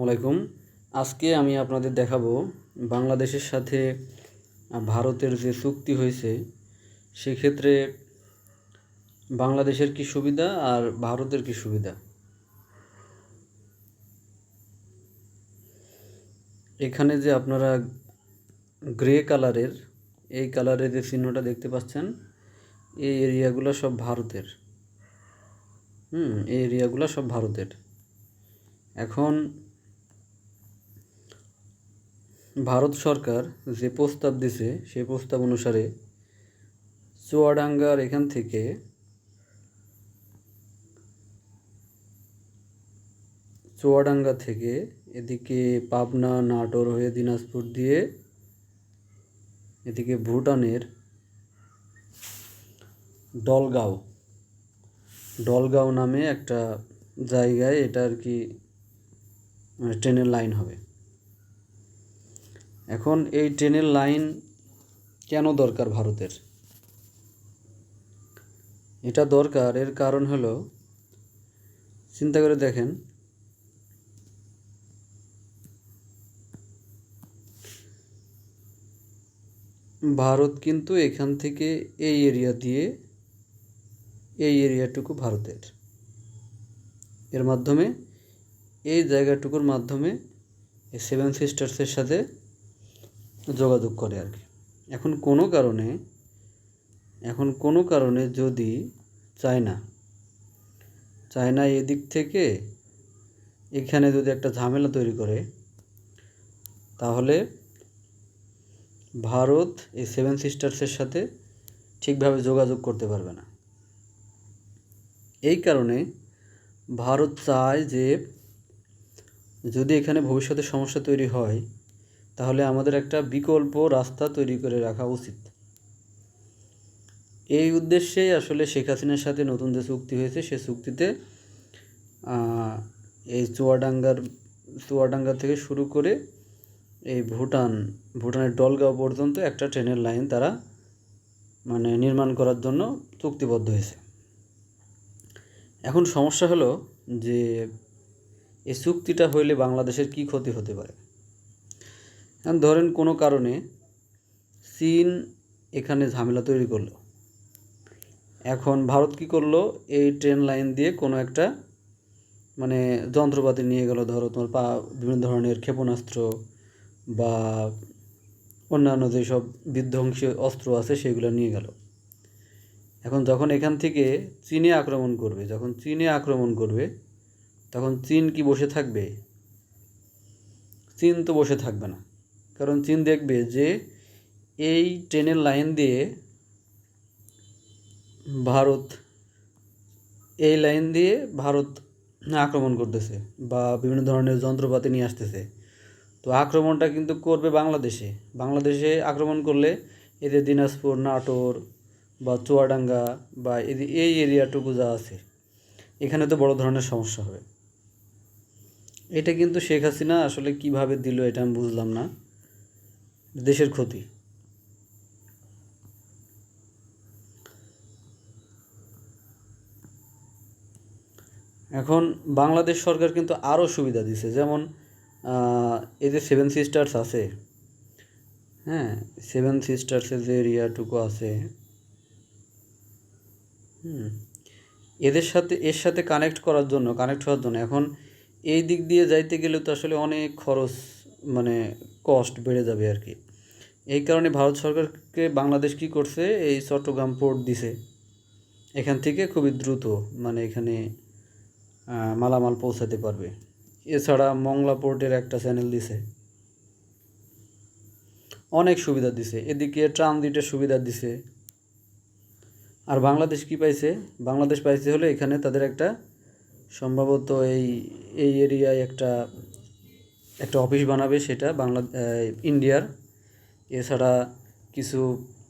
আসসালামাইকুম আজকে আমি আপনাদের দেখাবো বাংলাদেশের সাথে ভারতের যে চুক্তি হয়েছে, সেক্ষেত্রে বাংলাদেশের কি সুবিধা আর ভারতের কি সুবিধা? এখানে যে আপনারা গ্রে কালারের, এই কালারের যে চিহ্নটা দেখতে পাচ্ছেন, এই এরিয়াগুলো সব ভারতের। হুম, এই এরিয়াগুলো সব ভারতের। এখন ভারত সরকার যে প্রস্তাব দিছে, সেই প্রস্তাব অনুসারে চুয়াডাঙ্গার এখান থেকে চুয়াডাঙ্গা থেকে এদিকে পাবনা, নাটোর হয়ে দিনাজপুর দিয়ে এদিকে ভুটানের ডলগাঁও ডলগাঁও নামে একটা জায়গায় এটা আর কি মানে ট্রেনের লাইন হবে। এখন এই ট্রেনের লাইন কেন দরকার ভারতের? এটা দরকার, এর কারণ হলো, চিন্তা করে দেখেন, ভারত কিন্তু এখান থেকে এই এরিয়া দিয়ে এই এরিয়াটুকু ভারতের। এর মাধ্যমে, এই জায়গাটুকুর মাধ্যমে সেভেন সিস্টার্সের সাথে যোগাযোগ করে আর কি। এখন কোনো কারণে, এখন কোনো কারণে যদি চায়না চায়না এদিক থেকে এখানে যদি একটা ঝামেলা তৈরি করে, তাহলে ভারত এই সেভেন সিস্টার্সের সাথে ঠিকভাবে যোগাযোগ করতে পারবে না। এই কারণে ভারত চায় যে যদি এখানে ভবিষ্যতে সমস্যা তৈরি হয় তাহলে আমাদের একটা বিকল্প রাস্তা তৈরি করে রাখা উচিত। এই উদ্দেশ্যেই আসলে শেখ হাসিনার সাথে নতুন যে চুক্তি হয়েছে, সে চুক্তিতে এই চুয়াডাঙ্গার, চুয়াডাঙ্গা থেকে শুরু করে এই ভুটান, ভুটানের ডলগাঁও পর্যন্ত একটা ট্রেনের লাইন তারা মানে নির্মাণ করার জন্য চুক্তিবদ্ধ হয়েছে। এখন সমস্যা হলো যে, এই চুক্তিটা হইলে বাংলাদেশের কি ক্ষতি হতে পারে? ধরেন কোনো কারণে চীন এখানে ঝামেলা তৈরি করল। এখন ভারত কি করল? এই ট্রেন লাইন দিয়ে কোনো একটা মানে যন্ত্রপাতি নিয়ে গেল, ধরো তোমার পা, বিভিন্ন ধরনের ক্ষেপণাস্ত্র বা অন্যান্য যেসব বিধ্বংসী অস্ত্র আছে সেগুলো নিয়ে গেল। এখন যখন এখান থেকে চীনে আক্রমণ করবে, যখন চীনে আক্রমণ করবে, তখন চীন কি বসে থাকবে? চীন তো বসে থাকবে না। কারণ চীন দেখবে যে এই ট্রেনের লাইন দিয়ে ভারত, এই লাইন দিয়ে ভারত আক্রমণ করতেছে বা বিভিন্ন ধরনের যন্ত্রপাতি নিয়ে আসতেছে। তো আক্রমণটা কিন্তু করবে বাংলাদেশে। বাংলাদেশে আক্রমণ করলে এদের দিনাজপুর, নাটোর বা চুয়াডাঙ্গা বা এই এরিয়াটুকু যা আছে, এখানে তো বড় ধরনের সমস্যা হবে। এটা কিন্তু শেখ হাসিনা আসলে কীভাবে দিল এটা আমি বুঝলাম না। দেশের ক্ষতি। এখন বাংলাদেশ সরকার কিন্তু আরও সুবিধা দিছে যেমন এই যে সেভেন সিস্টার্স আছে হ্যাঁ সেভেন সিস্টার্সের যে এরিয়াটুকু আছে, হুম, এদের সাথে, এর সাথে কানেক্ট করার জন্য কানেক্ট হওয়ার জন্য। এখন এই দিক দিয়ে যাইতে গেলে তো আসলে অনেক খরচ মানে কস্ট বেড়ে যাবে আর কি এই কারণে ভারত সরকারকে বাংলাদেশ কী করছে, এই চট্টগ্রাম পোর্ট দিছে। এখান থেকে খুবই দ্রুত মানে এখানে মালামাল পৌঁছাতে পারবে। এছাড়া মংলা পোর্টের একটা চ্যানেল দিছে। অনেক সুবিধা দিছে। এদিকে ট্রানজিটের সুবিধা দিছে। আর বাংলাদেশ কি পাইছে? বাংলাদেশ পাইছে হলে এখানে তাদের একটা সম্ভবত এই এই এরিয়ায় একটা একটা অফিস বানাবে সেটা বাংলা ইন্ডিয়ার। এছাড়া কিছু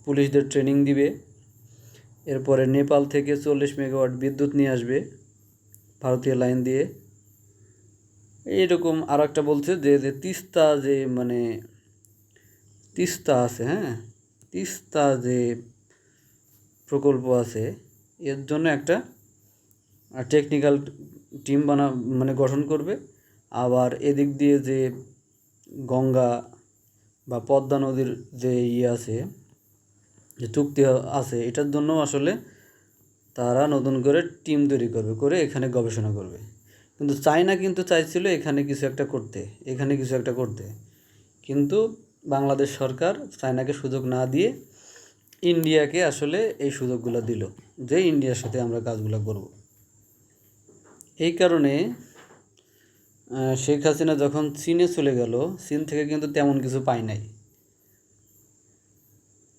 পুলিশদের ট্রেনিং দিবে। এরপরে নেপাল থেকে চল্লিশ মেগাওয়াট বিদ্যুৎ নিয়ে আসবে ভারতীয় লাইন দিয়ে। এইরকম আর একটা বলছে যে যে তিস্তা যে মানে তিস্তা আছে হ্যাঁ? তিস্তা যে প্রকল্প আছে, এর জন্য একটা টেকনিক্যাল টিম বানা মানে গঠন করবে। আবার এদিক দিয়ে যে গঙ্গা বা পদ্মা নদীর যে ইয়ে আছে, যে চুক্তি আছে, এটার জন্য আসলে তারা নতুন করে টিম তৈরি করবে, করে এখানে গবেষণা করবে। কিন্তু চায়না কিন্তু চাইছিল এখানে কিছু একটা করতে, এখানে কিছু একটা করতে। কিন্তু বাংলাদেশ সরকার চায়নাকে সুযোগ না দিয়ে ইন্ডিয়াকে আসলে এই সুযোগগুলো দিল, যে ইন্ডিয়ার সাথে আমরা কাজগুলো করব। এই কারণে শেখ হাসিনা যখন চীনে চলে গেল, চীন থেকে কিন্তু তেমন কিছু পায় নাই।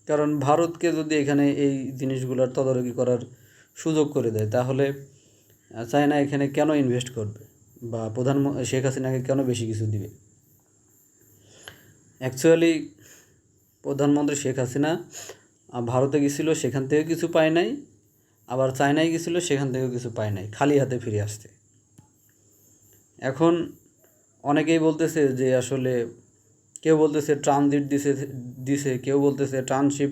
কারণ ভারতকে যদি এখানে এই জিনিসগুলোর তদারকি করার সুযোগ করে দেয়, তাহলে চায়না এখানে কেন ইনভেস্ট করবে? বা প্রধান শেখ হাসিনাকে কেন বেশি কিছু দিবে? অ্যাকচুয়ালি প্রধানমন্ত্রী শেখ হাসিনা ভারতে গেছিল, সেখান থেকে কিছু পায় নাই। আবার চায়নায় গেছিল, সেখান থেকেও কিছু পায় নাই, খালি হাতে ফিরে আসছে। এখন অনেকেই বলতেছে যে আসলে কেউ বলতেছে ট্রানজিট দিছে দিছে, কেউ বলতেছে ট্রানশিপ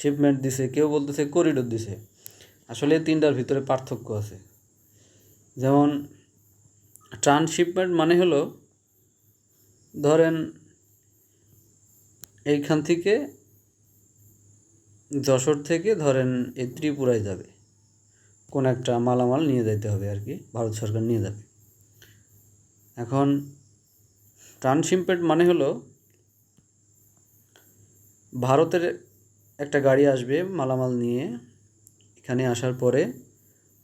শিপমেন্ট দিছে, কেউ বলতেছে করিডোর দিছে। আসলে তিনটার ভিতরে পার্থক্য আছে। যেমন ট্রানশিপমেন্ট মানে হলো, ধরেন এইখান থেকে যশোর থেকে ধরেন এই ত্রিপুরায় যাবে। কোন একটা মালামাল নিয়ে যাইতে হবে আর কি, ভারত সরকার নিয়ে যাবে। এখন ট্রান্সশিপমেন্ট মানে হলো ভারতের একটা গাড়ি আসবে মালামাল নিয়ে, এখানে আসার পরে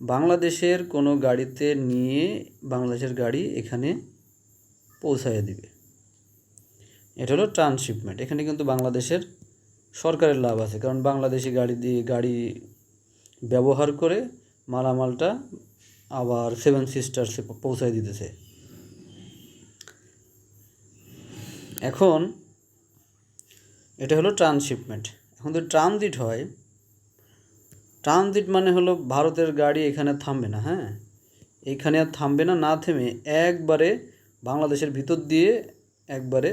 বাংলাদেশের কোনো গাড়িতে নিয়ে বাংলাদেশের গাড়ি এখানে পৌঁছায় দিবে। এটা হলো ট্রান্সশিপমেন্ট এখানে কিন্তু বাংলাদেশের সরকারের লাভ আছে, কারণ বাংলাদেশি গাড়ি দিয়ে গাড়ি ব্যবহার করে মালামালটা আবার সেভেন সিস্টার্সে পৌঁছায় দিতেছে। এখন এটা হলো ট্রান্সশিপমেন্ট এখন যদি ট্রানজিট হয় ট্রানজিট মানে হলো ভারতের গাড়ি এখানে থামবে না হ্যাঁ? এখানে আর থামবে না না থেমে একবারে বাংলাদেশের ভিতর দিয়ে একবারে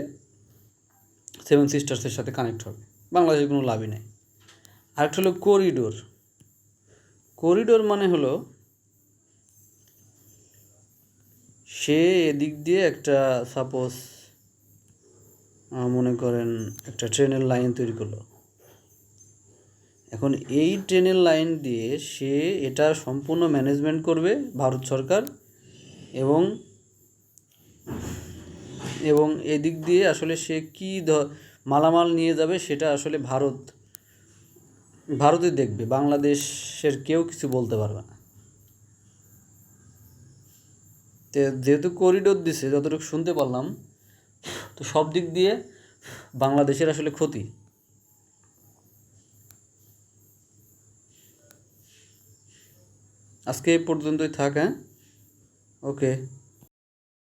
সেভেন সিস্টার্সের সাথে কানেক্ট হবে। বাংলাদেশের কোনো লাভই নেই। আরেকটা হলো করিডোর করিডোর মানে হলো সে এদিক দিয়ে একটা সাপোজ মনে করেন একটা ট্রেনের লাইন তৈরি করল। এখন এই ট্রেনের লাইন দিয়ে সে এটা সম্পূর্ণ ম্যানেজমেন্ট করবে ভারত সরকার এবং এবং এদিক দিয়ে আসলে সে কী মালামাল নিয়ে যাবে সেটা আসলে ভারত, ভারতে দেখবে, বাংলাদেশের কেউ কিছু বলতে পারবে না। যেহেতু করিডোর দিছে, যতটুকু শুনতে পারলাম তো সব দিক দিয়ে বাংলাদেশের আসলে ক্ষতি। আজকে এই পর্যন্তই থাক হ্যাঁ? ওকে